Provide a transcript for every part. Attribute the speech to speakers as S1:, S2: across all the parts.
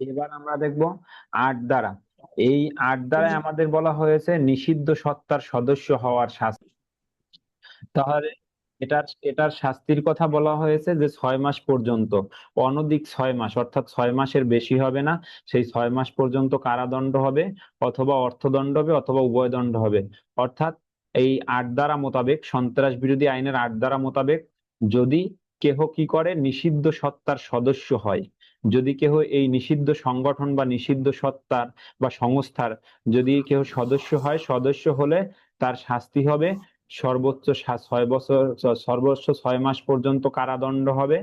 S1: এবার আমরা দেখব আট দ্বারা। এই আট দ্বারা আমাদের বলা হয়েছে নিষিদ্ধ সত্তার সদস্য হওয়ার শাস্তি। তাহলে এটার এটার শাস্তির কথা বলা হয়েছে যে ছয় মাস পর্যন্ত অনধিক ছয় মাস অর্থাৎ ছয় মাসের বেশি হবে না সেই ছয় মাস পর্যন্ত কারাদণ্ড হবে অথবা অর্থদণ্ড হবে অথবা উভয় দণ্ড হবে। অর্থাৎ এই আট দ্বারা মোতাবেক সন্ত্রাস বিরোধী আইনের আট দ্বারা মোতাবেক যদি কেহ কি করে নিষিদ্ধ সত্তার সদস্য হয় যদি কেহ এই নিষিদ্ধ সংগঠন বা নিষিদ্ধ সত্তার বা সংস্থার যদি কেউ সদস্য হয়, সদস্য হলে তার শাস্তি হবে। সর্বোচ্চ ছয় বছর সর্বোচ্চ ছয় মাস পর্যন্ত কারাদণ্ড হবে।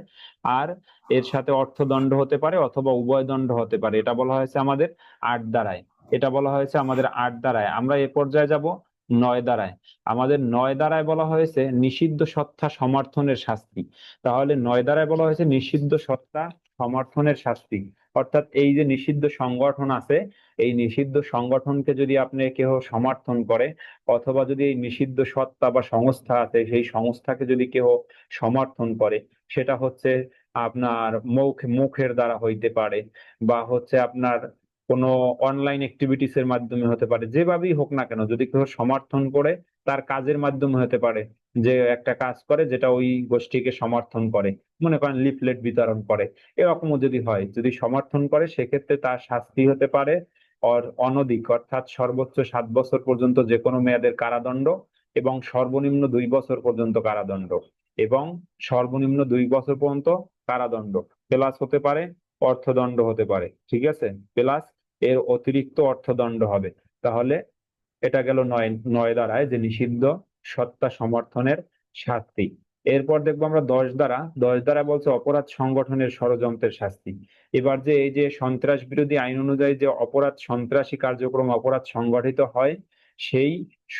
S1: আর এর সাথে অর্থদণ্ড হতে পারে অথবা উভয় দণ্ড হতে পারে। এটা বলা হয়েছে আমাদের আট দ্বারায়। এটা বলা হয়েছে আমাদের আট দ্বারায়। আমরা এ পর্যায়ে যাব নয় দ্বারায়। আমাদের নয় দ্বারায় বলা হয়েছে নিষিদ্ধ সত্তা সমর্থনের শাস্তি। তাহলে নয় দ্বারায় বলা হয়েছে নিষিদ্ধ সত্তা সমর্থনের শাস্তি। অর্থাৎ এই যে নিষিদ্ধ সংগঠন আছে, এই নিষিদ্ধ সংগঠনকে যদি আপনি কেউ সমর্থন করে, অথবা যদি এই নিষিদ্ধ সত্তা বা সংস্থা আছে, সেই সংস্থাকে যদি কেউ সমর্থন করে, সেটা হচ্ছে আপনার মুখ, মুখের দ্বারা হইতে পারে, বা হচ্ছে আপনার কোনো অনলাইন অ্যাক্টিভিটিস এর মাধ্যমে হতে পারে, যেভাবেই হোক না কেন, যদি কেউ সমর্থন করে, তার কাজের মাধ্যমে হতে পারে। যে একটা কাজ করে যেটা ওই গোষ্ঠীকে সমর্থন করে। মনে করেন লিফলেট বিতরণ করে। এরকমও যদি হয়, যদি সমর্থন করে, সেক্ষেত্রে তার শাস্তি হতে পারে অর অনধিক, অর্থাৎ সর্বোচ্চ সাত বছর পর্যন্ত যে কোনো মেয়াদের কারাদণ্ড এবং সর্বনিম্ন দুই বছর পর্যন্ত কারাদণ্ড এবং সর্বনিম্ন দুই বছর পর্যন্ত কারাদণ্ড। প্লাস হতে পারে, অর্থদণ্ড হতে পারে। ঠিক আছে? প্লাস এর অতিরিক্ত অর্থদণ্ড হবে। তাহলে এটা গেল নয় নয় দ্বারায় যে নিষিদ্ধ সত্তা সমর্থনের শাস্তি। এরপর দেখব আমরা দশ দ্বারা। দশ দ্বারা বলছে অপরাধ সংগঠনের ষড়যন্ত্রের শাস্তি। এবার যে এই যে সন্ত্রাস বিরোধী আইন অনুযায়ী যে অপরাধ সন্ত্রাসী কার্যক্রম, অপরাধ সংগঠিত হয়, সেই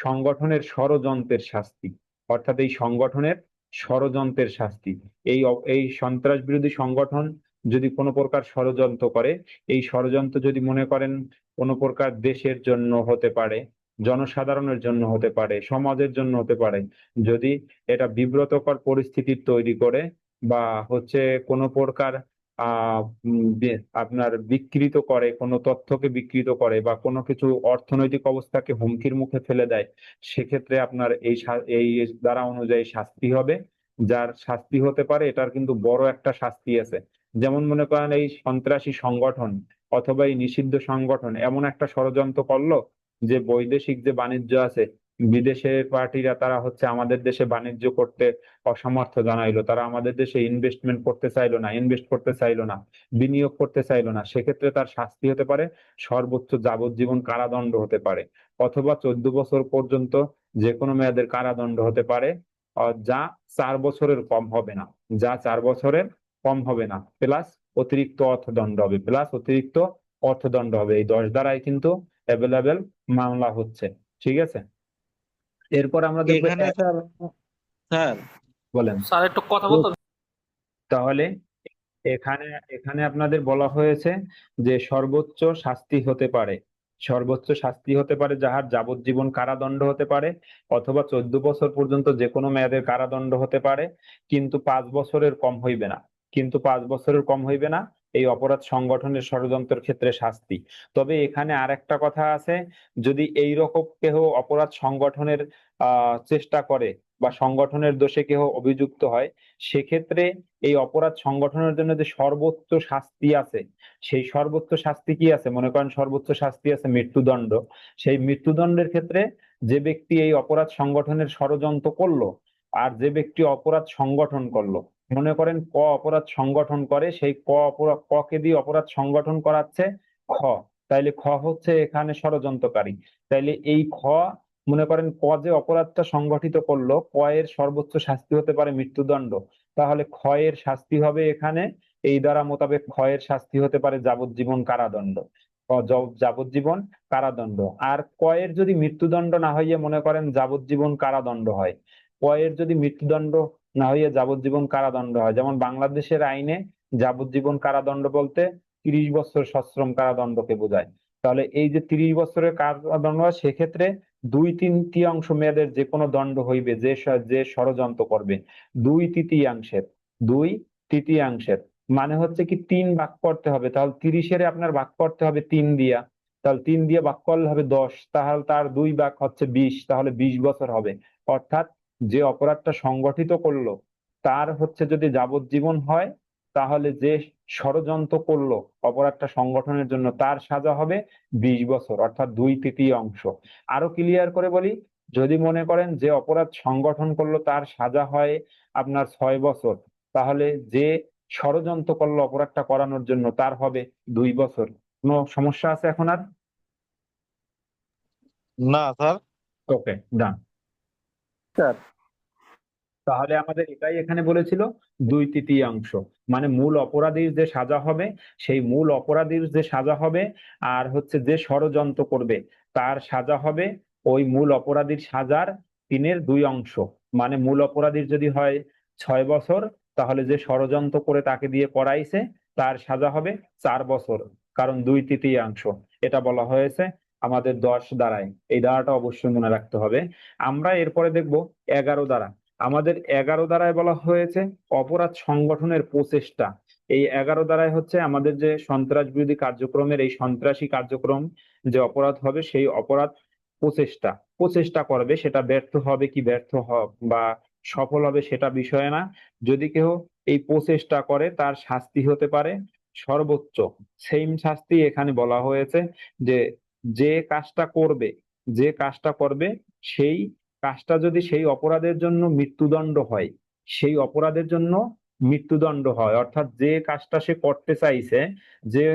S1: সংগঠনের ষড়যন্ত্রের শাস্তি। অর্থাৎ এই সংগঠনের ষড়যন্ত্রের শাস্তি। এই এই সন্ত্রাস বিরোধী সংগঠন যদি কোনো প্রকার ষড়যন্ত্র করে, এই ষড়যন্ত্র যদি মনে করেন কোনো প্রকার দেশের জন্য হতে পারে জনসাধারণের জন্য হতে পারে, সমাজের জন্য হতে পারে। যদি এটা বিব্রতকর পরিস্থিতি তৈরি করে বা হচ্ছে কোনো প্রকার আপনার বিকৃত করে, কোনো তথ্যকে বিকৃত করে বা কোনো কিছু অর্থনৈতিক অবস্থাকে হুমকির মুখে ফেলে দেয়, সেক্ষেত্রে আপনার এই এই দ্বারা অনুযায়ী শাস্তি হবে। যার শাস্তি হতে পারে, এটার কিন্তু বড় একটা শাস্তি আছে। যেমন মনে করেন এই সন্ত্রাসী সংগঠন অথবা এই নিষিদ্ধ সংগঠন এমন একটা ষড়যন্ত্র করল যে বৈদেশিক যে বাণিজ্য আছে বিদেশের পার্টিরা তারা হচ্ছে আমাদের দেশে বাণিজ্য করতে অসমর্থ জানাইলো। তারা আমাদের দেশে ইনভেস্টমেন্ট করতে চাইলো না ইনভেস্ট করতে চাইলো না, বিনিয়োগ করতে চাইলো না। সেক্ষেত্রে তার শাস্তি হতে পারে, সর্বোচ্চ যাবজ্জীবন কারাদণ্ড হতে পারে অথবা চোদ্দ বছর পর্যন্ত যে কোনো মেয়াদের কারাদণ্ড হতে পারে যা চার বছরের কম হবে না। যা চার বছরের কম হবে না, প্লাস অতিরিক্ত অর্থদণ্ড হবে, প্লাস অতিরিক্ত অর্থদণ্ড হবে। এই দশ দ্বারাই কিন্তু অ্যাভেলেবেল মামলা হচ্ছে ঠিক আছে? এরপর আমরা দেখব
S2: স্যার।
S1: বলেন।
S3: স্যার একটু কথা বলতে
S1: তাহলে এখানে এখানে আপনাদের বলা হয়েছে যে সর্বোচ্চ শাস্তি হতে পারে। সর্বোচ্চ শাস্তি হতে পারে যাহার যাবজ্জীবন কারাদণ্ড হতে পারে অথবা চোদ্দ বছর পর্যন্ত যে কোনো মেয়াদের কারাদণ্ড হতে পারে কিন্তু পাঁচ বছরের কম হইবে না। কিন্তু পাঁচ বছরের কম হইবে না এই অপরাধ সংগঠনের ষড়যন্ত্রের ক্ষেত্রে শাস্তি। তবে এখানে আর একটা কথা আছে, যদি এই রকম কেহ অপরাধ সংগঠনের চেষ্টা করে বা সংগঠনের দোষে কেহ অভিযুক্ত হয়, সেক্ষেত্রে এই অপরাধ সংগঠনের জন্য যে সর্বোচ্চ শাস্তি আছে, সেই সর্বোচ্চ শাস্তি কি আছে? মনে করেন সর্বোচ্চ শাস্তি আছে মৃত্যুদণ্ড। সেই মৃত্যুদণ্ডের ক্ষেত্রে যে ব্যক্তি এই অপরাধ সংগঠনের ষড়যন্ত্র করল, আর যে ব্যক্তি অপরাধ সংগঠন করল মনে করেন ক অপরাধ সংগঠন করে, সেই ক অপরাধ, ক কে দিয়ে অপরাধ সংগঠন করাচ্ছে? খ। তাইলে খ হচ্ছে এখানে ষড়যন্ত্রকারী। তাইলে এই খ, মনে করেন ক যে অপরাধটা সংগঠিত করল, ক এর সর্বোচ্চ শাস্তি হতে পারে মৃত্যুদণ্ড। তাহলে ক্ষয়ের শাস্তি হবে এখানে, এই দ্বারা মোতাবেক ক্ষয়ের শাস্তি হতে পারে যাবজ্জীবন কারাদণ্ড। ক- যাবজ্জীবন কারাদণ্ড। আর কয়ের যদি মৃত্যুদণ্ড না হইয়ে মনে করেন যাবজ্জীবন কারাদণ্ড হয় কয়ের যদি মৃত্যুদণ্ড না হইয়ে যাবজ্জীবন কারাদণ্ড হয়। যেমন বাংলাদেশের আইনে যাবজ্জীবন কারাদণ্ড বলতে তিরিশ বছর সশ্রম কারাদণ্ডকে বোঝায়। তাহলে এই যে তিরিশ বছরের কারাদণ্ড হয়, সেক্ষেত্রে দুই তিন তৃতীয়াংশ মেয়াদের যে কোনো দণ্ড হইবে, যে যে ষড়যন্ত্র করবে। দুই তৃতীয়াংশের দুই তৃতীয়াংশের। মানে হচ্ছে কি তিন ভাগ করতে হবে। তাহলে তিরিশের আপনার ভাগ করতে হবে তিন দিয়া। তাহলে তিন দিয়ে ভাগ করলে হবে দশ। তাহলে তার দুই ভাগ হচ্ছে বিশ। তাহলে বিশ বছর হবে। অর্থাৎ যে অপরাধটা সংগঠিত করল তার হচ্ছে যদি যাবজ্জীবন হয় তাহলে যে ষড়যন্ত্র করল অপরাধটা সংগঠনের জন্য তার সাজা হবে বিশ বছর অর্থাৎ দুই তৃতীয় অংশ। আরও ক্লিয়ার করে বলি যদি মনে করেন যে অপরাধ সংগঠন করল তার সাজা হয় আপনার ছয় বছর তাহলে যে ষড়যন্ত্র করল অপরাধটা করানোর জন্য তার হবে দুই বছর। কোনো সমস্যা আছে এখন আর?
S2: না স্যার।
S1: ওকে ডান
S3: স্যার
S1: তাহলে আমাদের এটাই এখানে বলেছিল দুই তৃতীয়াংশ। মানে মূল অপরাধীর যে সাজা হবে, সেই মূল অপরাধীর যে সাজা হবে আর হচ্ছে যে ষড়যন্ত্র করবে, তার সাজা হবে ওই মূল অপরাধীর সাজার তিনের দুই অংশ। মানে মূল অপরাধীর যদি হয় ছয় বছর, তাহলে যে ষড়যন্ত্র করে তাকে দিয়ে করাইছে, তার সাজা হবে চার বছর, কারণ দুই তৃতীয়াংশ। এটা বলা হয়েছে আমাদের দশ দ্বারায়। এই দ্বারাটা অবশ্যই মনে রাখতে হবে। আমরা এরপরে দেখব এগারো দ্বারা। আমাদের এগারো দ্বারায় বলা হয়েছে অপরাধ সংগঠনের প্রচেষ্টা। এই এগারো দ্বারায় হচ্ছে আমাদের যে সন্ত্রাস বিরোধী কার্যক্রমের এই সন্ত্রাসী কার্যক্রম যে অপরাধ হবে, সেই অপরাধ প্রচেষ্টা। প্রচেষ্টা করবে, সেটা ব্যর্থ হবে কি ব্যর্থ বা সফল হবে সেটা বিষয় না। যদি কেউ এই প্রচেষ্টা করে, তার শাস্তি হতে পারে। সর্বোচ্চ সেম শাস্তি এখানে বলা হয়েছে যে যে কাজটা করবে, যে কাজটা করবে, সেই কাজটা যদি সেই অপরাধের জন্য মৃত্যুদণ্ড হয়, সেই অপরাধের জন্য মৃত্যুদণ্ড হয়। অর্থাৎ যে কাজটা সে করতে চাইছে, যে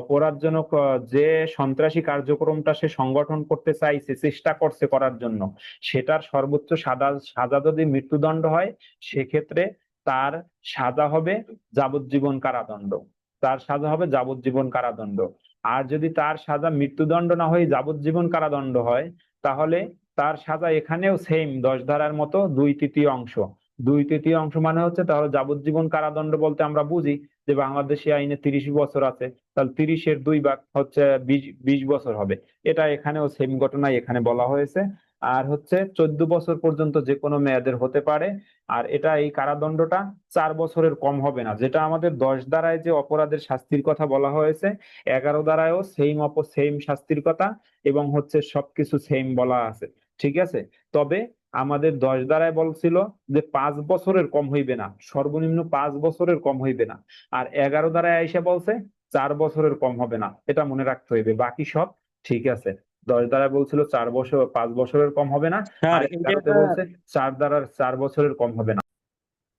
S1: অপরাধজনক, যে সন্ত্রাসী কার্যক্রমটা সে সংগঠন করতে চাইছে, চেষ্টা করছে করার জন্য, সেটার সর্বোচ্চ সাজা সাজা যদি মৃত্যুদণ্ড হয়, সেক্ষেত্রে তার সাজা হবে যাবজ্জীবন কারাদণ্ড। তার সাজা হবে যাবজ্জীবন কারাদণ্ড। আর যদি তার সাজা মৃত্যুদণ্ড না হয়ে যাবজ্জীবন কারাদণ্ড হয়, তাহলে তার সাজা এখানেও সেম দশ ধারার মতো দুই তৃতীয় অংশ। দুই তৃতীয় অংশ মানে হচ্ছে তাহলে যাবজ্জীবন কারাদণ্ড বলতে আমরা বুঝি যে বাংলাদেশি আইনে তিরিশ বছর আছে, তাহলে তিরিশের দুই ভাগ হচ্ছে বিশ বছর হবে। এটা এখানেও সেম ঘটনাই এখানে বলা হয়েছে। আর হচ্ছে চোদ্দ বছর পর্যন্ত যে কোনো মেয়াদের হতে পারে। আর এটা এই কারাদণ্ডটা চার বছরের কম হবে না। যেটা আমাদের দশ দ্বারায় যে অপরাধের শাস্তির কথা বলা হয়েছে, এগারো দ্বারায়ও সেম অপ সেম শাস্তির কথা এবং হচ্ছে সবকিছু সেম বলা আছে। ঠিক আছে? তবে আমাদের দশ দ্বারায় বলছিল যে পাঁচ বছরের কম হইবে না সর্বনিম্ন পাঁচ বছরের কম হইবে না। আর এগারো দ্বারায় এসে বলছে চার বছরের কম হবে না এটা মনে রাখতে হইবে। বাকি সব ঠিক আছে। দশ দ্বারায় বলছিল চার বছর পাঁচ বছরের কম হবে না আর এগারোতে বলছে চার দ্বারার চার বছরের কম হবে না।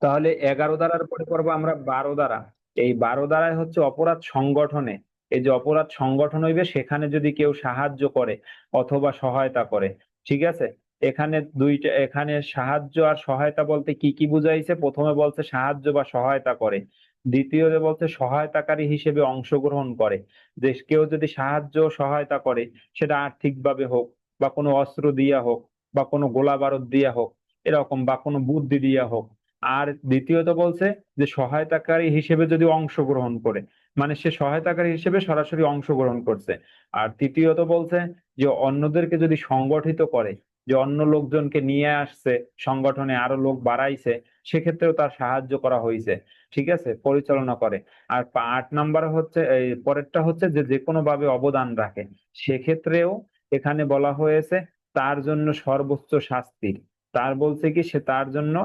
S1: তাহলে এগারো দ্বারার পরে করব আমরা বারো দ্বারা এই বারো দ্বারায় হচ্ছে অপরাধ সংগঠনে। এই যে অপরাধ সংগঠন হইবে সেখানে যদি কেউ সাহায্য করে অথবা সহায়তা করে ঠিক আছে? এখানে দুইটা, এখানে সাহায্য আর সহায়তা বলতে কি কি বুঝাইছে? প্রথমে বলছে সাহায্য বা সহায়তা করে। দ্বিতীয়তে বলছে সহায়তাকারী হিসেবে অংশগ্রহণ করে। যে কেউ যদি সাহায্য সহায়তা করে, সেটা আর্থিকভাবে হোক বা কোনো অস্ত্র দিয়া হোক বা কোনো গোলা বারুদ দিয়া হোক, এরকম বা কোনো বুদ্ধি দিয়া হোক। আর দ্বিতীয়ত বলছে যে সহায়তাকারী হিসেবে যদি অংশগ্রহণ করে মানে সে সহায়তাকারী হিসেবে সরাসরি অংশগ্রহণ করছে। আর তৃতীয়ত বলছে যে অন্যদেরকে যদি সংগঠিত করে, যে অন্য লোকজনকে নিয়ে আসছে, সংগঠনে আরও লোক বাড়াইছে, সেক্ষেত্রেও তার সাহায্য করা হয়েছে ঠিক আছে? পরিচালনা করে। আর আট নাম্বার হচ্ছে, এই পরেরটা হচ্ছে যে যে কোনো ভাবে অবদান রাখে। সেক্ষেত্রেও এখানে বলা হয়েছে তার জন্য সর্বোচ্চ শাস্তির তার বলছে কি, সে তার জন্য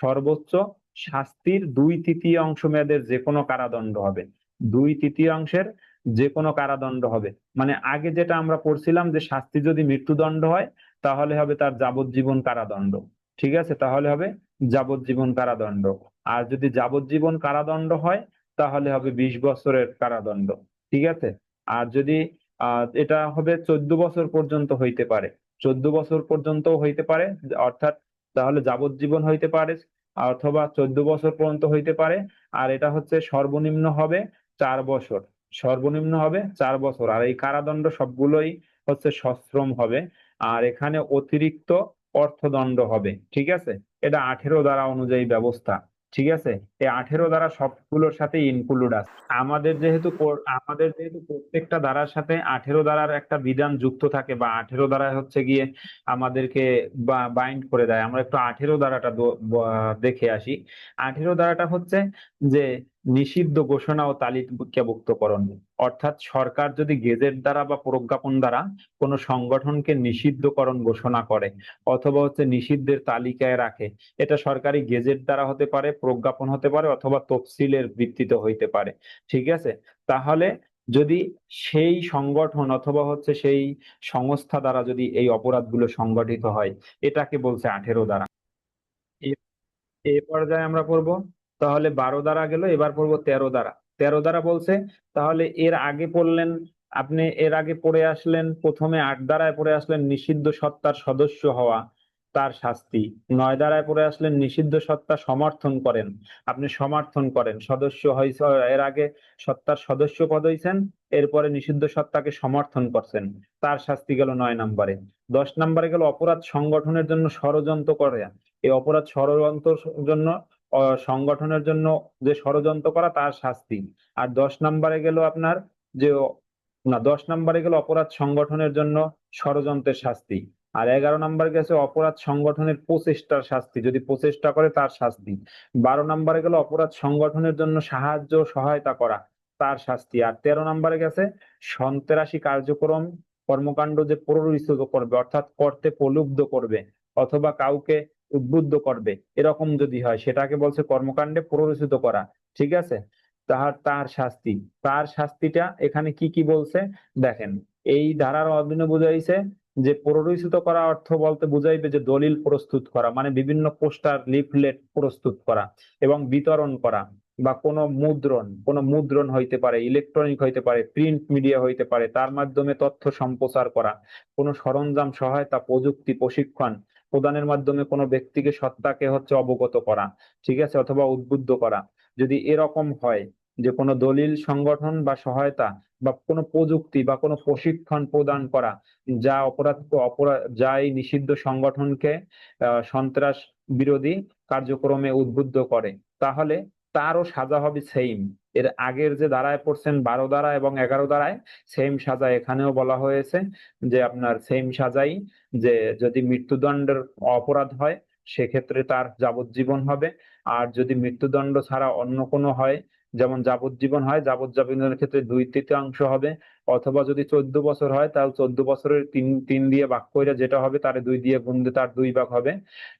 S1: সর্বোচ্চ শাস্তির দুই তৃতীয় অংশ মেয়াদের যে কোনো কারাদণ্ড হবে। দুই তৃতীয়াংশের যে কোনো কারাদণ্ড হবে। মানে আগে যেটা আমরা পড়ছিলাম যে শাস্তি যদি মৃত্যুদণ্ড হয়, তাহলে হবে তার যাবজ্জীবন কারাদণ্ড। ঠিক আছে? তাহলে হবে যাবজ্জীবন কারাদণ্ড। আর যদি যাবজ্জীবন কারাদণ্ড হয়, তাহলে হবে বিশ বছরের কারাদণ্ড। ঠিক আছে? আর যদি এটা হবে চোদ্দ বছর পর্যন্ত হইতে পারে। চোদ্দ বছর পর্যন্ত হইতে পারে, অর্থাৎ তাহলে যাবজ্জীবন হইতে পারে, অথবা চোদ্দ বছর পর্যন্ত হইতে পারে। আর এটা হচ্ছে সর্বনিম্ন হবে চার বছর। সর্বনিম্ন হবে চার বছর। আর এই কারাদণ্ড সবগুলোই হচ্ছে সশ্রম হবে। আর এখানে অতিরিক্ত অর্থদণ্ড হবে, ঠিক আছে? এটা আঠেরো দ্বারা অনুযায়ী ব্যবস্থা, ঠিক আছে? এই আঠেরো দ্বারা সবগুলোর সাথে ইনক্লুড আছে। আমাদের যেহেতু আমাদের যেহেতু প্রত্যেকটা ধারার সাথে আঠেরো দ্বারার একটা বিধান যুক্ত থাকে বা আঠেরো দ্বারা হচ্ছে গিয়ে আমাদেরকে বাইন্ড করে দেয়। আমরা একটু আঠেরো দ্বারাটা দেখে আসি। আঠেরো দ্বারাটা হচ্ছে যে নিষিদ্ধ ঘোষণা ও তালিকাভুক্তকরণ। অর্থাৎ সরকার যদি গেজেট দ্বারা বা প্রজ্ঞাপন দ্বারা কোনো সংগঠনকে নিষিদ্ধকরণ ঘোষণা করে অথবা হচ্ছে নিষিদ্ধের তালিকায় রাখে, এটা সরকারি গেজেট দ্বারা হতে পারে, প্রজ্ঞাপন হতে পারে অথবা তফসিলের ভিত্তিতে হইতে পারে। ঠিক আছে? তাহলে যদি সেই সংগঠন অথবা হচ্ছে সেই সংস্থা দ্বারা যদি এই অপরাধগুলো সংগঠিত হয়, এটাকে বলছে আঠেরো দ্বারা। এ- পর্যায়ে আমরা পড়ব। তাহলে বারো দ্বারা গেল, এবার পড়ব তেরো দ্বারা। তেরো দ্বারা বলছে, তাহলে এর আগে পড়লেন, আপনি এর আগে পড়ে আসলেন, প্রথমে আট দ্বারায় পড়ে আসলেন নিষিদ্ধ সত্তার সদস্য হওয়া তার শাস্তি। নয় দ্বারায় পড়ে আসলেন নিষিদ্ধ সত্তা সমর্থন করেন, আপনি সমর্থন করেন। সদস্য এর আগে সত্তার সদস্য পদ হয়েছেন এরপরে নিষিদ্ধ সত্তাকে সমর্থন করছেন, তার শাস্তি গেল নয় নম্বরে। দশ নম্বরে গেল অপরাধ সংগঠনের জন্য ষড়যন্ত্র করে। এই অপরাধ ষড়যন্ত্রের জন্য সংগঠনের জন্য যে ষড়যন্ত্র করা তার শাস্তি। আর দশ নম্বরে গেল আপনার যে না, দশ নম্বরে গেল অপরাধ সংগঠনের জন্য ষড়যন্ত্রের শাস্তি। আর এগারো নম্বরে গেছে অপরাধ সংগঠনের প্রচেষ্টার শাস্তি। যদি প্রচেষ্টা করে তার শাস্তি। বারো নম্বরে গেল অপরাধ সংগঠনের জন্য সাহায্য সহায়তা করা তার শাস্তি। আর তেরো নম্বরে গেছে সন্ত্রাসী কার্যক্রম কর্মকাণ্ড যে প্ররোচিত করবে, অর্থাৎ করতে প্রলুব্ধ করবে, অথবা কাউকে উদ্বুদ্ধ করবে। এরকম যদি হয়, সেটাকে বলছে কর্মকাণ্ডে প্ররোচিত করা। ঠিক আছে? তাহার, তার শাস্তি। তার শাস্তিটা এখানে কি কি বলছে? দেখেন, এই ধারার অধীনে বুঝাইছে যে প্ররোচিত করা অর্থ বলতে বুঝাইবে যে দলিল প্রস্তুত করা মানে বিভিন্ন পোস্টার, লিফলেট প্রস্তুত করা এবং বিতরণ করা বা কোনো মুদ্রণ কোনো মুদ্রণ হইতে পারে, ইলেকট্রনিক হইতে পারে, প্রিন্ট মিডিয়া হইতে পারে, তার মাধ্যমে তথ্য সম্প্রচার করা, কোনো সরঞ্জাম সহায়তা, প্রযুক্তি, প্রশিক্ষণ প্রদানের মাধ্যমে কোনো ব্যক্তিকে সত্তাকে হচ্ছে অবগত করা, ঠিক আছে, অথবা উদ্বুদ্ধ করা। যদি এরকম হয় যে কোনো দলিল সংগঠন বা সহায়তা বা কোনো প্রযুক্তি বা কোনো প্রশিক্ষণ প্রদান করা, যা অপরাধ অপরাধ যা এই নিষিদ্ধ সংগঠনকে সন্ত্রাস বিরোধী কার্যক্রমে উদ্বুদ্ধ করে, তাহলে তারও সাজা হবে সেইম এর আগের যে ধারায় পড়ছেন বারো ধারা এবং এগারো ধারায় সেম সাজা এখানেও বলা হয়েছে যে আপনার সেম সাজাই, যে যদি মৃত্যুদণ্ডের অপরাধ হয়, সেক্ষেত্রে তার যাবজ্জীবন হবে। আর যদি মৃত্যুদণ্ড ছাড়া অন্য কোনো হয়, যেমন যাবজ্জীবন হয়, যাবজ্জীবনের ক্ষেত্রে দুই তৃতীয়াংশ হবে, অথবা যদি চোদ্দ বছর হয়, তাহলে চোদ্দ বছরের তিন তিন দিয়ে করে যেটা হবে, তার দুই দিয়ে গুণ দিয়ে তার দুই ভাগ হবে।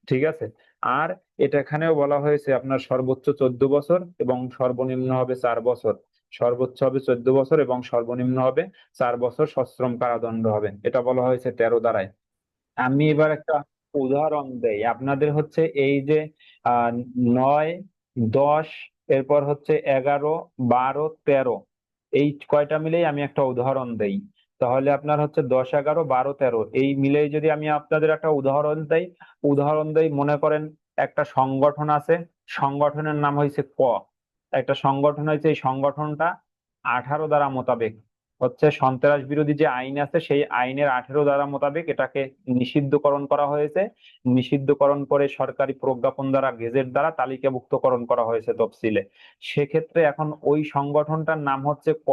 S1: ঠিক আছে? আর এটা এখানেও বলা হয়েছে আপনার সর্বোচ্চ চোদ্দ বছর এবং সর্বনিম্ন হবে চার বছর। সর্বোচ্চ হবে চোদ্দ বছর এবং সর্বনিম্ন হবে চার বছর সশ্রম কারাদণ্ড হবে। এটা বলা হয়েছে তেরো দ্বারায়। আমি এবার একটা উদাহরণ দেই। আপনাদের হচ্ছে এই যে নয়, দশ, এরপর হচ্ছে এগারো, বারো, তেরো, এই কয়টা মিলেই আমি একটা উদাহরণ দেই। তাহলে আপনার হচ্ছে দশ এগারো, বারো, তেরো। এই মিলেই যদি আমি আপনাদের একটা উদাহরণ দেই উদাহরণ দেই, মনে করেন একটা সংগঠন আছে, সংগঠনের নাম হয়েছে ক। একটা সংগঠন হয়েছে এই সংগঠনটা আঠারো দ্বারা মোতাবেক হচ্ছে সন্ত্রাস বিরোধী যে আইন আছে, সেই আইনের আঠেরো দ্বারা মোতাবেক এটাকে নিষিদ্ধকরণ করা হয়েছে। নিষিদ্ধকরণ করে সরকারি প্রজ্ঞাপন দ্বারা, গেজেট দ্বারা তালিকাভুক্তকরণ করা হয়েছে তফসিলে। সেক্ষেত্রে এখন ওই সংগঠনটার নাম হচ্ছে ক।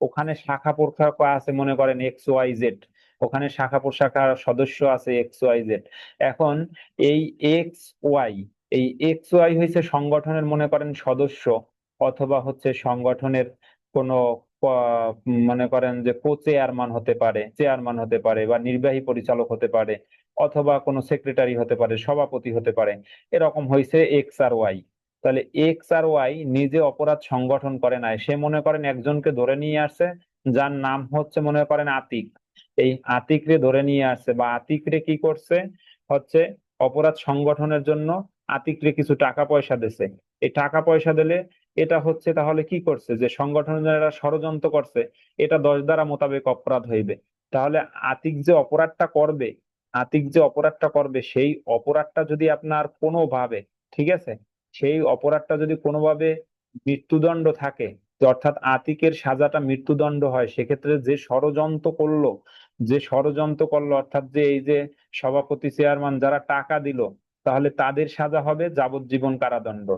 S1: ওখানে শাখা প্রশাখা আছে, মনে করেন এক্স ওয়াই জেড ওখানে শাখা প্রশাখার সদস্য আছে এক্স ওয়াই জেড এখন এই এক্স ওয়াই এই এক্স ওয়াই হয়েছে সংগঠনের মনে করেন সদস্য, অথবা হচ্ছে সংগঠনের কোনো মনে করেন যে কো চেয়ারম্যান হতে পারে চেয়ারম্যান হতে পারে, বা নির্বাহী পরিচালক হতে পারে, অথবা কোনো সেক্রেটারি হতে পারে, সভাপতি হতে পারে। এরকম হয়েছে এক্স আর ওয়াই তাহলে এক্স আর ওয়াই নিজে অপরাধ সংগঠন করে নাই। সে মনে করেন একজনকে ধরে নিয়ে আসছে, যার নাম হচ্ছে মনে করেন আতিক। এই আতিক রে ধরে নিয়ে আসছে বা আতিক রে কি করছে? হচ্ছে অপরাধ সংগঠনের জন্য আতিক রে কিছু টাকা পয়সা দিছে। এই টাকা পয়সা দিলে এটা হচ্ছে তাহলে কি করছে? যে সংগঠনেরা ষড়যন্ত্র করছে, এটা দশ দ্বারা মোতাবেক অপরাধ হইবে। তাহলে আতিক যে অপরাধটা করবে, আতিক যে অপরাধটা করবে, সেই অপরাধটা যদি আপনার কোনোভাবে, ঠিক আছে? সেই অপরাধটা যদি কোনোভাবে মৃত্যুদণ্ড থাকে অর্থাৎ আতিকের সাজাটা মৃত্যুদণ্ড হয়, সেক্ষেত্রে যে ষড়যন্ত্র করল, যে ষড়যন্ত্র করল, অর্থাৎ যে এই যে সভাপতি চেয়ারম্যান যারা টাকা দিল, তাহলে তাদের সাজা হবে যাবজ্জীবন কারাদণ্ড।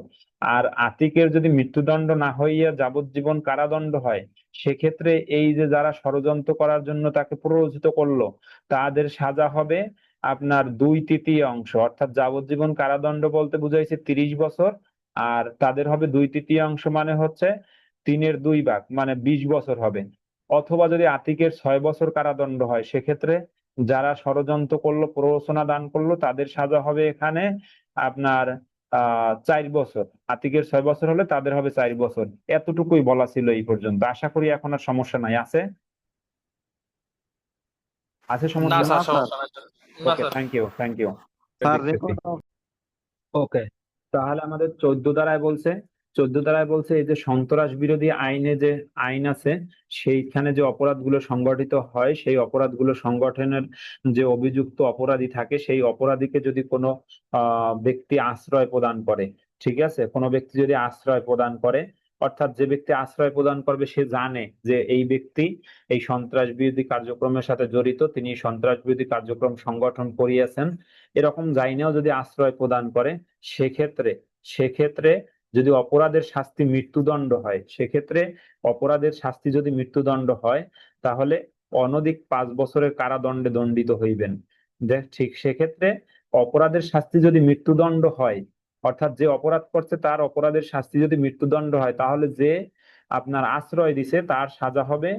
S1: আর আতিকের যদি মৃত্যুদণ্ড না হইয়া যাবজ্জীবন কারাদণ্ড হয়, সেক্ষেত্রে এই যে যারা ষড়যন্ত্র করার জন্য তাকে প্ররোচিত করল, তাদের সাজা হবে আপনার দুই তৃতীয় অংশ, অর্থাৎ যাবজ্জীবন কারাদণ্ড বলতে বুঝাইছে তিরিশ বছর, আর তাদের হবে দুই তৃতীয় অংশ মানে হচ্ছে তিনের দুই ভাগ মানে বিশ বছর হবে। অথবা যদি আতিকের ছয় বছর কারাদণ্ড হয়, সেক্ষেত্রে যারা ষড়যন্ত্র করল, প্ররোচনা দান করল, তাদের সাজা হবে এখানে আপনার আহ চার বছর। আতিকের ছয় বছর হলে তাদের হবে চার বছর। এতটুকুই বলা ছিল এই পর্যন্ত। আশা করি এখন আর সমস্যা নাই। আছে? আছে সমস্যা? Okay thank you thank you
S3: sir
S1: okay তাহলে আমাদের চোদ্দ ধারায় বলছে চোদ্দ ধারায় বলছে এই যে সন্ত্রাস বিরোধী আইনে যে আইন আছে সেইখানে যে অপরাধগুলো সংগঠিত হয় সেই অপরাধগুলো সংগঠনের যে অভিযুক্ত অপরাধী থাকে সেই অপরাধীকে যদি কোনো আহ ব্যক্তি আশ্রয় প্রদান করে ঠিক আছে? কোনো ব্যক্তি যদি আশ্রয় প্রদান করে অর্থাৎ যে ব্যক্তি আশ্রয় প্রদান করবে, সে জানে যে এই ব্যক্তি এই সন্ত্রাস বিরোধী কার্যক্রমের সাথে জড়িত। তিনি সন্ত্রাস বিরোধী কার্যক্রম সংগঠন করিয়াছেন। এরকম জাইনেও যদি আশ্রয় প্রদান করে, সেক্ষেত্রে সেক্ষেত্রে যদি অপরাধের শাস্তি মৃত্যুদণ্ড হয়, সেক্ষেত্রে অপরাধের শাস্তি যদি মৃত্যুদণ্ড হয়, তাহলে অনধিক পাঁচ বছরের কারাদণ্ডে দণ্ডিত হইবেন। ঠিক সেক্ষেত্রে অপরাধের শাস্তি যদি মৃত্যুদণ্ড হয় অর্থাৎ যে অপরাধ করছে তার অপরাধের শাস্তি যদি মৃত্যুদণ্ড হয়, তাহলে যে আপনার আশ্রয় দিছে তার সাজা হবে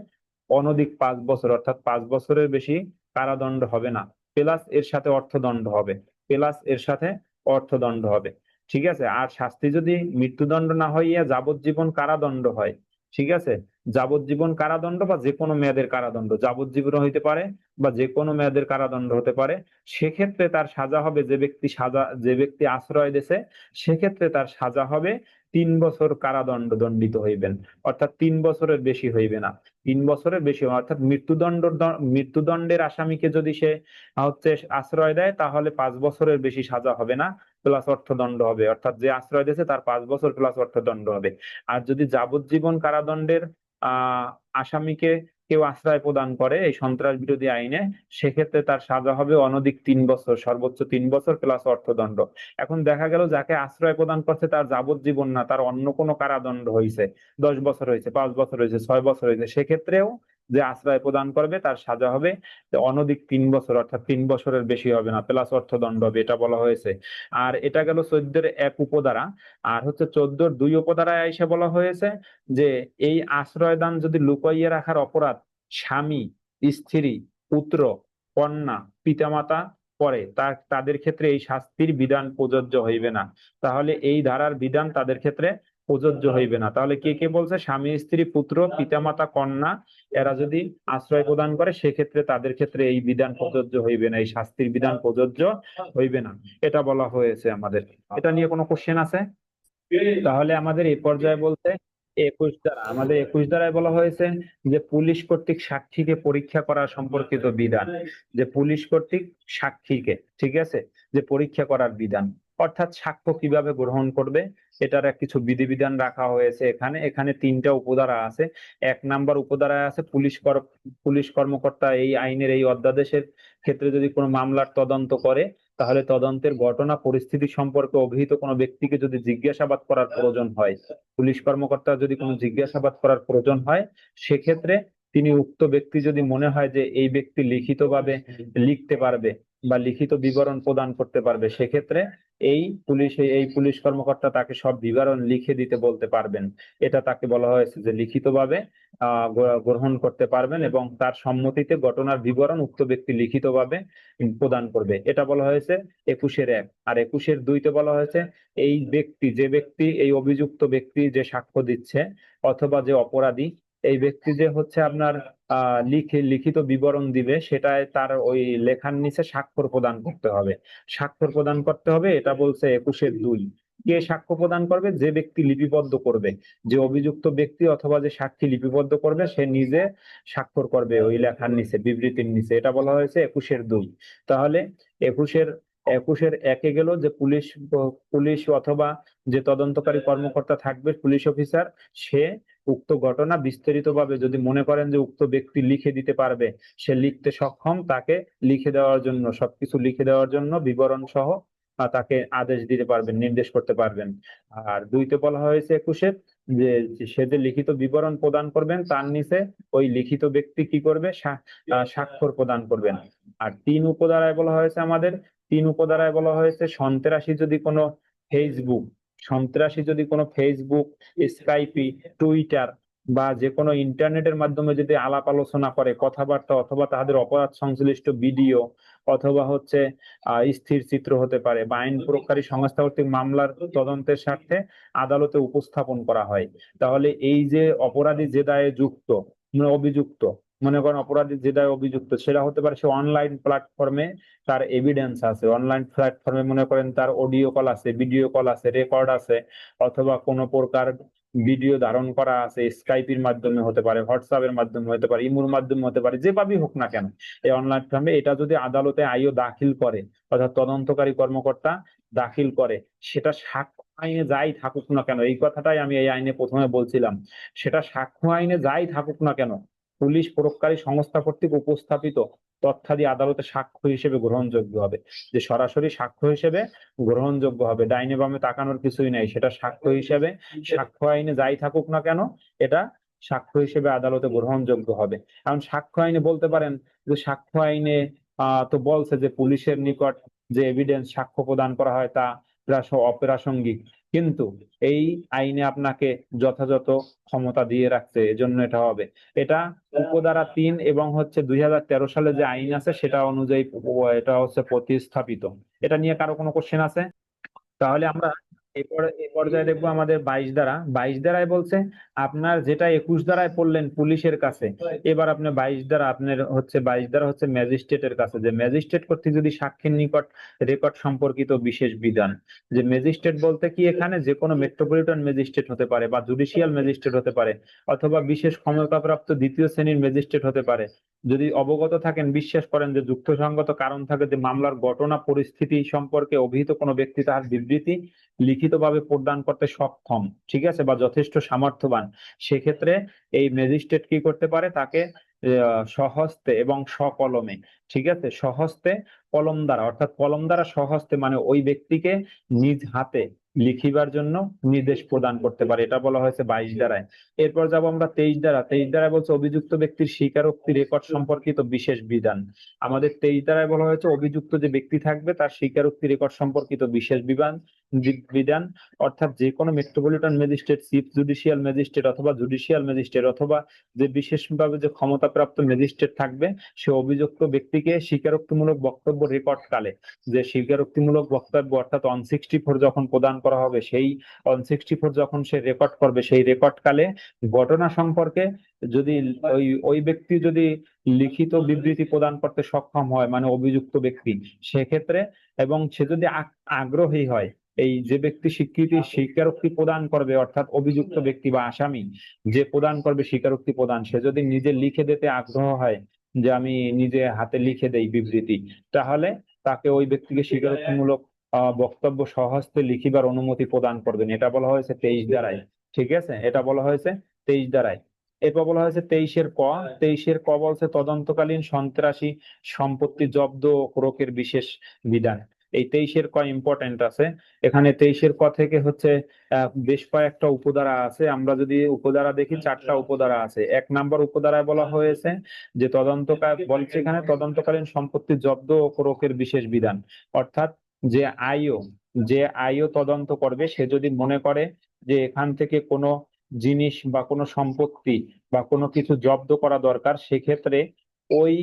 S1: অনধিক পাঁচ বছর, অর্থাৎ পাঁচ বছরের বেশি কারাদণ্ড হবে না। প্লাস এর সাথে অর্থদণ্ড হবে। প্লাস এর সাথে অর্থদণ্ড হবে। ঠিক আছে? আর শাস্তি যদি মৃত্যুদণ্ড না হইয়া যাবজ্জীবন কারাদণ্ড হয়, ঠিক আছে? যাবজ্জীবন কারাদণ্ড বা যে কোনো মেয়াদের কারাদণ্ড যাবজ্জীবন হইতে পারে বা যে কোনো মেয়াদের কারাদণ্ড হতে পারে, সেক্ষেত্রে তার সাজা হবে যে ব্যক্তি সাজা, যে ব্যক্তি আশ্রয় দিছে, সেক্ষেত্রে তার সাজা হবে তিন বছর কারাদণ্ড দণ্ডিত হইবেন। অর্থাৎ তিন বছরের বেশি হইবে না। তিন বছরের বেশি। অর্থাৎ মৃত্যুদণ্ড, মৃত্যুদণ্ডের আসামিকে যদি সে হচ্ছে আশ্রয় দেয়, তাহলে পাঁচ বছরের বেশি সাজা হবে না, প্লাস অর্থদণ্ড হবে। অর্থাৎ যে আশ্রয় দিয়েছে, তার পাঁচ বছর প্লাস অর্থদণ্ড হবে। আর যদি যাবজ্জীবন কারাদণ্ডের, আহ, আসামিকে কেউ আশ্রয় প্রদান করে এই সন্ত্রাস বিরোধী আইনে, সেক্ষেত্রে তার সাজা হবে অনধিক তিন বছর, সর্বোচ্চ তিন বছর প্লাস অর্থদণ্ড। এখন দেখা গেল যাকে আশ্রয় প্রদান করছে তার যাবজ্জীবন না, তার অন্য কোনো কারাদণ্ড হয়েছে দশ বছর হয়েছে পাঁচ বছর হয়েছে ছয় বছর হয়েছে সেক্ষেত্রেও যে আশ্রয় প্রদান করবে তার সাজা হবে অনধিক তিন বছর, অর্থাৎ তিন বছরের বেশি হবে না প্লাস অর্থদণ্ড হবে, এটা বলা হয়েছে। আর এটা গেল চোদ্দের এক উপধারা, আর হচ্ছে চোদ্দোর দুই উপধারায় এসে বলা হয়েছে যে এই আশ্রয়দান যদি লুকাইয়ে রাখার অপরাধ স্বামী, স্ত্রী, পুত্র, কন্যা, পিতামাতা পরে তার, তাদের ক্ষেত্রে এই শাস্তির বিধান প্রযোজ্য হইবে না। তাহলে এই ধারার বিধান তাদের ক্ষেত্রে প্রযোজ্য হইবে না। তাহলে কে কে বলছে? স্বামী, স্ত্রী, পুত্র, পিতামাতা, কন্যা, এরা যদি আশ্রয় প্রদান করে, সেক্ষেত্রে তাদের ক্ষেত্রে এই বিধান প্রযোজ্য হইবে না, এই শাস্তির বিধান প্রযোজ্য হইবে না। এটা বলা হয়েছে আমাদের। এটা নিয়ে কোনো কোশ্চেন আছে? তাহলে আমাদের এই পর্যায়ে বলতে একুশ দ্বারা। আমাদের একুশ দ্বারায় বলা হয়েছে যে, পুলিশ কর্তৃক সাক্ষীকে পরীক্ষা করা সম্পর্কিত বিধান। যে, পুলিশ কর্তৃক সাক্ষীকে, ঠিক আছে? যে, পরীক্ষা করার বিধান। অর্থাৎ সাক্ষ্য কীভাবে গ্রহণ করবে, এটার কিছু বিধিবিধান রাখা হয়েছে এখানে। এখানে তিনটা উপধারা আছে। এক নাম্বার উপধারায় আছে, পুলিশ কর, পুলিশ কর্মকর্তা এই আইনের এই অধ্যাদেশের ক্ষেত্রে যদি কোনো মামলার তদন্ত করে তাহলে তদন্তের ঘটনা পরিস্থিতি সম্পর্কে অভিহিত কোনো ব্যক্তিকে যদি জিজ্ঞাসাবাদ করার প্রয়োজন হয়, পুলিশ কর্মকর্তা যদি কোনো জিজ্ঞাসাবাদ করার প্রয়োজন হয়, সেক্ষেত্রে তিনি উক্ত ব্যক্তি যদি মনে হয় যে এই ব্যক্তি লিখিতভাবে লিখতে পারবে বা লিখিত বিবরণ প্রদান করতে পারবে, সেক্ষেত্রে এই পুলিশ এই পুলিশ কর্মকর্তা তাকে সব বিবরণ লিখে দিতে বলতে পারবেন। এটা তাকে বলা হয়েছে যে লিখিতভাবে গ্রহণ করতে পারবেন এবং তার সম্মতিতে ঘটনার বিবরণ উক্ত ব্যক্তি লিখিতভাবে প্রদান করবে। এটা বলা হয়েছে একুশের এক। আর একুশের দুইতে বলা হয়েছে, এই ব্যক্তি, যে ব্যক্তি, এই অভিযুক্ত ব্যক্তি যে সাক্ষ্য দিচ্ছে অথবা যে অপরাধী এই ব্যক্তি যে হচ্ছে আপনার লিখে, লিখিত বিবরণ দিবে, সেটায় তার ওই লেখার নিচে স্বাক্ষর প্রদান করতে হবে। স্বাক্ষর প্রদান করতে হবে, এটা বলছে একুশের দুই। কে সাক্ষ্য প্রদান করবে? যে ব্যক্তি লিপিবদ্ধ করবে। যে অভিযুক্ত ব্যক্তি অথবা যে সাক্ষী লিপিবদ্ধ করবে, সে নিজে স্বাক্ষর করবে ওই লেখার নিচে, বিবৃতির নিচে। এটা বলা হয়েছে একুশের দুই। তাহলে একুশের একুশের একে গেল যে পুলিশ পুলিশ অথবা যে তদন্তকারী কর্মকর্তা থাকবে, পুলিশ অফিসার, সে উক্ত ঘটনা বিস্তারিতভাবে যদি মনে করেন যে উক্ত ব্যক্তি লিখে দিতে পারবে, সে লিখতে সক্ষম, তাকে লিখে দেওয়ার জন্য, সবকিছু লিখে দেওয়ার জন্য বিবরণ সহ তাকে আদেশ দিতে পারবেন, নির্দেশ করতে পারবেন। আর দুইতে বলা হয়েছে একুশে, যে সে যে লিখিত বিবরণ প্রদান করবেন, তার নিচে ওই লিখিত ব্যক্তি কি করবে? স্বাক্ষর প্রদান করবেন। আর তিন উপধারায় বলা হয়েছে আমাদের, তিন উপধারায় বলা হয়েছে সন্ত্রাসী যদি কোনো ফেসবুক সন্ত্রাসী যদি কোনো ফেসবুক স্কাইপি টুইটার বা যে কোনো ইন্টারনেটের মাধ্যমে যদি আলাপ আলোচনা করে, কথাবার্তা অথবা তাদের অপরাধ সংশ্লিষ্ট ভিডিও অথবা হচ্ছে স্থির চিত্র হতে পারে বা আইন প্রয়োগকারী সংস্থা কর্তৃক মামলার তদন্তের স্বার্থে আদালতে উপস্থাপন করা হয়। তাহলে এই যে অপরাধী যে দায়ে যুক্ত মানে অভিযুক্ত মনে করেন অপরাধী যেটা অভিযুক্ত, সেটা হতে পারে সে অনলাইন প্ল্যাটফর্মে তার এভিডেন্স আছে। অনলাইন প্ল্যাটফর্মে মনে করেন তার অডিও কল আছে ভিডিও কল আছে রেকর্ড আছে, অথবা কোনো প্রকার ভিডিও ধারণ করা আছে স্কাইপের মাধ্যমে হতে পারে হোয়াটসঅ্যাপের মাধ্যমে হতে পারে ইমুর মাধ্যমে হতে পারে, যেভাবেই হোক না কেন। এই অনলাইন প্ল্যাটফর্মে এটা যদি আদালতে আইও দাখিল করে, অর্থাৎ তদন্তকারী কর্মকর্তা দাখিল করে, সেটা সাক্ষ্য আইনে যাই থাকুক না কেন, এই কথাটাই আমি এই আইনে প্রথমে বলছিলাম, সেটা সাক্ষ্য আইনে যাই থাকুক না কেন পুলিশ প্রয়োগকারী সংস্থা কর্তৃক উপস্থাপিত তথ্যাদি আদালতে সাক্ষ্য হিসেবে গ্রহণযোগ্য হবে। যে সরাসরি সাক্ষ্য হিসেবে গ্রহণযোগ্য হবে, ডাইনে বামে তাকানোর কিছুই নাই। সেটা সাক্ষ্য হিসেবে, সাক্ষ্য আইনে যাই থাকুক না কেন, এটা সাক্ষ্য হিসেবে আদালতে গ্রহণযোগ্য হবে। কারণ সাক্ষ্য আইনে বলতে পারেন যে সাক্ষ্য আইনে তো বলছে যে পুলিশের নিকট যে এভিডেন্স সাক্ষ্য প্রদান করা হয় তা প্রাস- অপ্রাসঙ্গিক। কিন্তু এই আইনে আপনাকে যথাযথ ক্ষমতা দিয়ে রাখছে এজন্য এটা হবে। এটা উপধারা তিন এবং হচ্ছে দুই হাজার তেরো সালে যে আইন আছে, সেটা অনুযায়ী, এটা হচ্ছে প্রতিস্থাপিত। এটা নিয়ে কারও কোনো কোশ্চেন আছে? তাহলে আমরা এরপরে এই পর্যায়ে দেখব আমাদের বাইশ দ্বারা বাইশ দ্বারায় বলছে, আপনার যেটা একুশ দ্বারায় পড়লেন পুলিশের কাছে, এবার আপনি বাইশ দ্বারা আপনার হচ্ছে বাইশ দ্বারা হচ্ছে ম্যাজিস্ট্রেটের কাছে। যে ম্যাজিস্ট্রেট কর্তৃক যদি সাক্ষীর নিকট রেকর্ড সম্পর্কিত বিশেষ বিধান, যে ম্যাজিস্ট্রেট বলতে কি এখানে যে কোনো মেট্রোপলিটন ম্যাজিস্ট্রেট হতে পারে বা জুডিশিয়াল ম্যাজিস্ট্রেট হতে পারে, অথবা বিশেষ ক্ষমতাপ্রাপ্ত দ্বিতীয় শ্রেণির ম্যাজিস্ট্রেট হতে পারে। যদি অবগত থাকেন, বিশ্বাস করেন যে যুক্তিসঙ্গত কারণ থাকে যে মামলার ঘটনা, পরিস্থিতি সম্পর্কে অভিহিত কোনো ব্যক্তি তাহার বিবৃতি লিখিতভাবে প্রদান করতে সক্ষম ঠিক আছে বা যথেষ্ট সামর্থ্যবান সেক্ষেত্রে এই ম্যাজিস্ট্রেট কি করতে পারে? তাকে আহ, স্বহস্তে এবং সকলমে ঠিক আছে সহস্তে কলম দ্বারা অর্থাৎ কলম দ্বারা সহস্তে মানে ওই ব্যক্তিকে নিজ হাতে লিখিবার জন্য নির্দেশ প্রদান করতে পারে এটা বলা হয়েছে বাইশ দ্বারায়। এরপর যাব আমরা তেইশ দ্বারা তেইশ দ্বারায় বলছে অভিযুক্ত ব্যক্তির স্বীকারোক্তি রেকর্ড সম্পর্কিত বিশেষ বিধান। আমাদের তেইশ দ্বারায় বলা হয়েছে অভিযুক্ত যে ব্যক্তি থাকবে তার স্বীকারোক্তি রেকর্ড সম্পর্কিত বিশেষ বিধান বিধান, অর্থাৎ যে কোনো metropolitan magistrate chief judicial magistrate অথবা জুডিশিয়াল ম্যাজিস্ট্রেট অথবা যে বিশেষভাবে যে ক্ষমতাপ্রাপ্ত ম্যাজিস্ট্রেট থাকবে, সে অভিযুক্ত ব্যক্তিকে স্বীকারোক্তিমূলক বক্তব্য রেকর্ড কালে। যে স্বীকারোক্তিমূলক বক্তব্য অর্থাৎ অন সিক্সটি ফোর যখন প্রদান করা হবে, সেই অন সিক্সটি ফোর যখন সে রেকর্ড করবে, সেই রেকর্ড কালে ঘটনা সম্পর্কে যদি ওই ওই ব্যক্তি যদি লিখিত বিবৃতি প্রদান করতে সক্ষম হয় মানে অভিযুক্ত ব্যক্তি, সেক্ষেত্রে এবং সে যদি আগ্রহী হয় এই যে ব্যক্তি স্বীকৃতি স্বীকারোক্তি। প্রদান করবে অর্থাৎ অভিযুক্ত ব্যক্তি বা আসামি যে প্রদান করবে স্বীকারোক্তি প্রদান সে যদি নিজে লিখে দিতে আগ্রহ হয় যে আমি নিজে হাতে লিখে দেই বিবৃতি তাহলে তাকে ওই ব্যক্তিকে স্বীকারোক্তিমূলক বক্তব্য সহস্তে লিখিবার অনুমতি প্রদান করবেন। এটা বলা হয়েছে তেইশ দ্বারায়। ঠিক আছে? এটা বলা হয়েছে তেইশ দ্বারায়। এরপর বলা হয়েছে তেইশের ক। তেইশের ক বলছে তদন্তকালীন সন্ত্রাসী সম্পত্তি জব্দ ক্রোকের বিশেষ বিধান। এই তেইশের ক ইম্পর্টেন্ট আছে। এখানে তেইশের ক থেকে হচ্ছে বেশ কয়েকটা উপধারা আছে। আমরা যদি উপধারা দেখি চারটা উপধারা আছে। এক নাম্বার উপধারায় বলা হয়েছে যে তদন্তকাল বলছে এখানে তদন্তকালীন সম্পত্তি জব্দ ও ক্রোকের বিশেষ বিধান। অর্থাৎ যে আইও যে আইও তদন্ত করবে সে যদি মনে করে যে এখান থেকে কোনো জিনিস বা কোনো সম্পত্তি বা কোনো কিছু জব্দ করা দরকার সেক্ষেত্রে ওই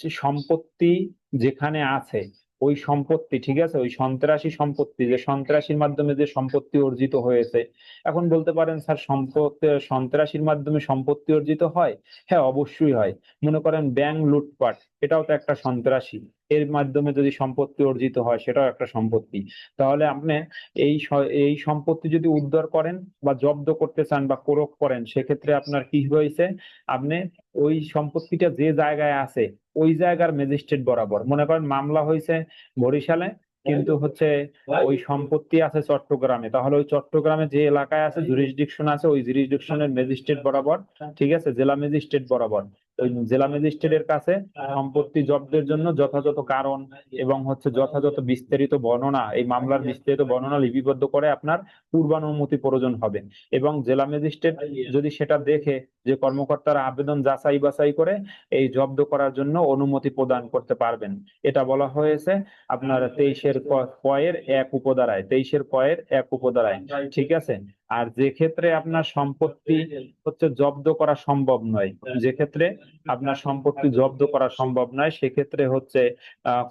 S1: যে সম্পত্তি যেখানে আছে ওই সম্পত্তি, ঠিক আছে? ওই সন্ত্রাসী সম্পত্তি, যে সন্ত্রাসীর মাধ্যমে যে সম্পত্তি অর্জিত হয়েছে। এখন বলতে পারেন, স্যার, সম্পত্তি, সন্ত্রাসীর মাধ্যমে সম্পত্তি অর্জিত হয়? হ্যাঁ অবশ্যই হয়। মনে করেন, ব্যাংক লুটপাট, এটাও তো একটা সন্ত্রাসী। এর মাধ্যমে যদি সম্পত্তি অর্জিত হয়, সেটাও একটা সম্পত্তি। তাহলে আপনি এই এই সম্পত্তি যদি উদ্ধার করেন বা জব্দ করতে চান বা কোরক করেন, সেক্ষেত্রে আপনার কি হয়েছে? আপনি ওই সম্পত্তিটা যে জায়গায় আছে, ওই জায়গার ম্যাজিস্ট্রেট বরাবর। মনে করেন মামলা হয়েছে বরিশালে, কিন্তু হচ্ছে ওই সম্পত্তি আছে চট্টগ্রামে। তাহলে ওই চট্টগ্রামে যে এলাকায় আছে জুরিসডিকশন আছে, ওই জুরিসডিকশনের ম্যাজিস্ট্রেট বরাবর, ঠিক আছে? জেলা ম্যাজিস্ট্রেট বরাবর। জেলা ম্যাজিস্ট্রেটের কাছে সম্পত্তি জব্দের জন্য যথাযথ কারণ এবং হচ্ছে যথাযথ বিস্তারিত বর্ণনা এই মামলার বিস্তারিত বর্ণনা লিপিবদ্ধ করে আপনার পূর্বানুমতি প্রয়োজন হবে। এবং জেলা ম্যাজিস্ট্রেট যদি সেটা দেখে যে কর্মকর্তারা আবেদন যাচাই বাছাই করে এই জব্দ করার জন্য অনুমতি প্রদান করতে পারবেন। এটা বলা হয়েছে আপনার তেইশের কয়ের এক উপদারায় তেইশের কয়ের এক উপদারায় ঠিক আছে? আর যে ক্ষেত্রে আপনার সম্পত্তি হচ্ছে জব্দ করা সম্ভব নয়, যে ক্ষেত্রে আপনার সম্পত্তি জব্দ করা সম্ভব নয়, সেক্ষেত্রে হচ্ছে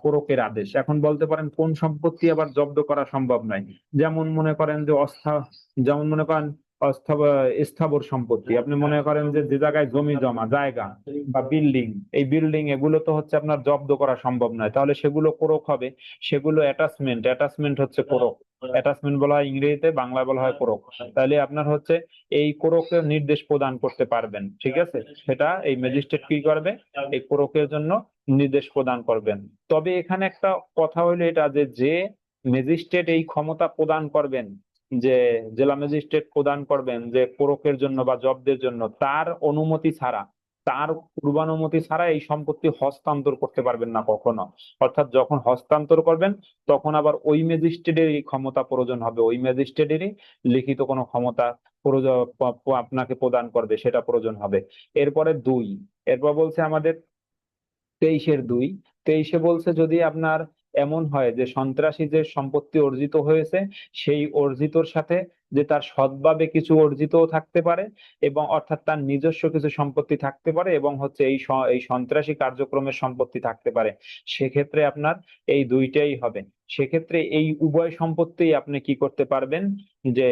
S1: কোরকের আদেশ। এখন বলতে পারেন, কোন সম্পত্তি আবার জব্দ করা সম্ভব নয়। যেমন মনে করেন যে অস্থা, যেমন মনে করেন স্থাবর সম্পত্তি। আপনি মনে করেন যে যে জায়গায় জমি জমা জায়গা বা বিল্ডিং এই বিল্ডিং এগুলো তো হচ্ছে আপনার জব্দ করা সম্ভব নয়। তাহলে সেগুলো কোরক হবে। সেগুলো অ্যাটাচমেন্ট অ্যাটাচমেন্ট হচ্ছে কোরক। অ্যাটাচমেন্ট বলা হয় ইংরেজিতে বাংলায় বলা হয় কোরক। তাহলে আপনার হচ্ছে এই কোরকের নির্দেশ প্রদান করতে পারবেন ঠিক আছে? সেটা এই ম্যাজিস্ট্রেট কি করবে? এই কোরকের জন্য নির্দেশ প্রদান করবেন। তবে এখানে একটা কথা হইল এটা যে যে ম্যাজিস্ট্রেট এই ক্ষমতা প্রদান করবেন যে জেলা ম্যাজিস্ট্রেট প্রদান করবেন যে কোরকের জন্য বা জব্দের জন্য, তার অনুমতি ছাড়া, তার পূর্বানুমতি ছাড়া এই সম্পত্তি হস্তান্তর করতে পারবেন না কখনো। অর্থাৎ যখন হস্তান্তর করবেন, তখন আবার ওই ম্যাজিস্ট্রেটের এই ক্ষমতা প্রয়োজন হবে। ওই ম্যাজিস্ট্রেটেরই লিখিত কোনো ক্ষমতা আপনাকে প্রদান করবে, সেটা প্রয়োজন হবে। এরপরে দুই, এরপর বলছে আমাদের তেইশের দুই। তেইশে বলছে যদি আপনার এমন হয় যে সন্ত্রাসী যে সম্পত্তি অর্জিত হয়েছে, সেই অর্জিতর সাথে যে তার সৎভাবে কিছু অর্জিতও থাকতে পারে এবং অর্থাৎ তার নিজস্ব কিছু সম্পত্তি থাকতে পারে এবং হচ্ছে এই এই সন্ত্রাসী কার্যক্রমের সম্পত্তি থাকতে পারে। সেক্ষেত্রে আপনার এই দুইটাই হবে। সেক্ষেত্রে এই উভয় সম্পত্তি আপনি কি করতে পারবেন? যে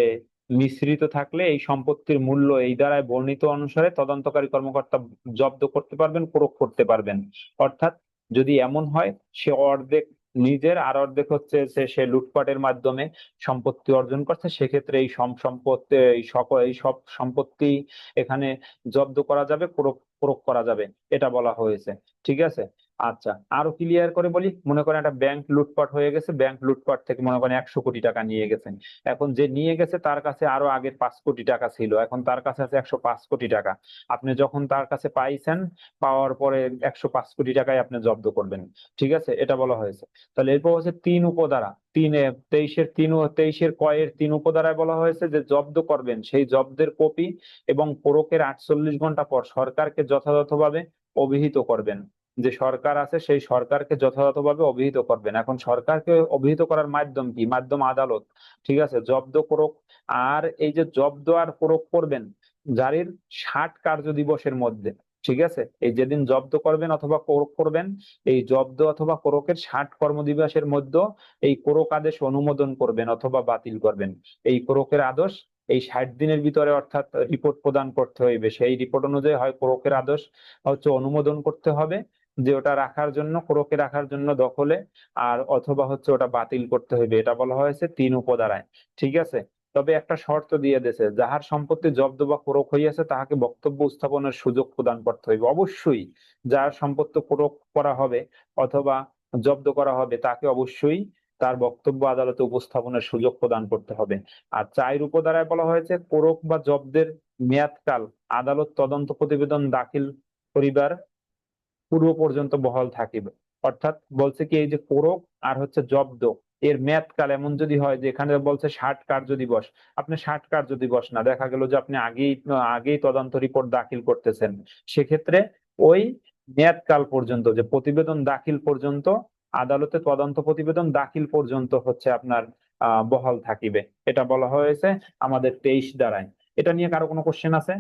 S1: মিশ্রিত থাকলে এই সম্পত্তির মূল্য এই দ্বারায় বর্ণিত অনুসারে তদন্তকারী কর্মকর্তা জব্দ করতে পারবেন, প্রয়োগ করতে পারবেন। অর্থাৎ যদি এমন হয়, সে অর্ধেক নিজের আর অর্ধেক হচ্ছে যে সে লুটপাটের মাধ্যমে সম্পত্তি অর্জন করছে। সেক্ষেত্রে এই সম, সম্পত্তি, এই সকল এই সব সম্পত্তি এখানে জব্দ করা যাবে প্রয়োগ প্রয়োগ করা যাবে। এটা বলা হয়েছে। ঠিক আছে? আচ্ছা আরও ক্লিয়ার করে বলি, মনে করেন একটা ব্যাংক লুটপাট হয়ে গেছে ব্যাংক লুটপাট থেকে মনে করেন একশো কোটি টাকা নিয়ে গেছেন। এখন যে নিয়ে গেছে তার কাছে আরও আগের পাঁচ কোটি টাকা ছিল, এখন তার কাছে আছে একশো পাঁচ কোটি টাকা। আপনি যখন তার কাছে পাইছেন, পাওয়ার পরে একশো পাঁচ কোটি টাকায় আপনি জব্দ করবেন, ঠিক আছে? এটা বলা হয়েছে। তাহলে এরপর হচ্ছে তিন উপধারা, তিন তেইশের তিন তেইশের কয়ের তিন উপধারায় বলা হয়েছে যে জব্দ করবেন, সেই জব্দের কপি এবং প্রোকের আটচল্লিশ ঘণ্টা পর সরকারকে যথাযথভাবে অভিহিত করবেন। যে সরকার আছে, সেই সরকারকে যথাযথভাবে অভিহিত করবেন। এখন সরকারকে অভিহিত করার মাধ্যম কি? মাধ্যম আদালত, ঠিক আছে? জব্দ করুক। আর এই যে জব্দ আর প্রয়োগ করবেন, জারির ষাট কার্য দিবসের মধ্যে, ঠিক আছে? এই যেদিন জব্দ করবেন অথবা কোরক করবেন, এই জব্দ অথবা কোরকের ষাট কর্মদিবসের মধ্যে এই কোরক আদেশ অনুমোদন করবেন অথবা বাতিল করবেন। এই কোরকের আদেশ এই ষাট দিনের ভিতরে অর্থাৎ রিপোর্ট প্রদান করতে হইবে। সেই রিপোর্ট অনুযায়ী হয়, কোরকের আদেশ হচ্ছে অনুমোদন করতে হবে। যে ওটা রাখার জন্য, কোরকে রাখার জন্য দখলে, আর অথবা হচ্ছে ওটা বাতিল করতে হইবে। এটা বলা হয়েছে তিন উপধারায়। ঠিক আছে? তবে একটা শর্ত দিয়ে দিয়েছে, যাহার সম্পত্তি জব্দ বা কোরক হইয়াছে, তাহাকে বক্তব্য উত্থাপনের সুযোগ প্রদান করতে হইবে। অবশ্যই যার সম্পত্তি কোরক করা হবে অথবা জব্দ করা হবে, তাকে অবশ্যই তার বক্তব্য আদালতে উপস্থাপনের সুযোগ প্রদান করতে হবে। আর চাইর উপধারায় বলা হয়েছে, কোরক বা জব্দের মেয়াদকাল আদালত তদন্ত প্রতিবেদন দাখিল করিবার পূর্ব পর্যন্ত বহাল থাকিবে। অর্থাৎ বলছে কি, এই যে কোরক আর হচ্ছে জব্দ, এর মেয়াদকাল এমন যদি হয় যে এখানে বলছে ষাট কার্য দিবস আপনি ষাট কার্য দিবস না, দেখা গেল যে আপনি আগেই আগেই তদন্ত রিপোর্ট দাখিল করতেছেন। সেক্ষেত্রে ওই মেয়াদকাল পর্যন্ত, যে প্রতিবেদন দাখিল পর্যন্ত, আদালতে তদন্ত প্রতিবেদন দাখিল পর্যন্ত হচ্ছে আপনার বহাল থাকিবে। এটা বলা হয়েছে আমাদের তেইশ দ্বারায়। এটা নিয়ে কারও কোনো কোশ্চেন আছে?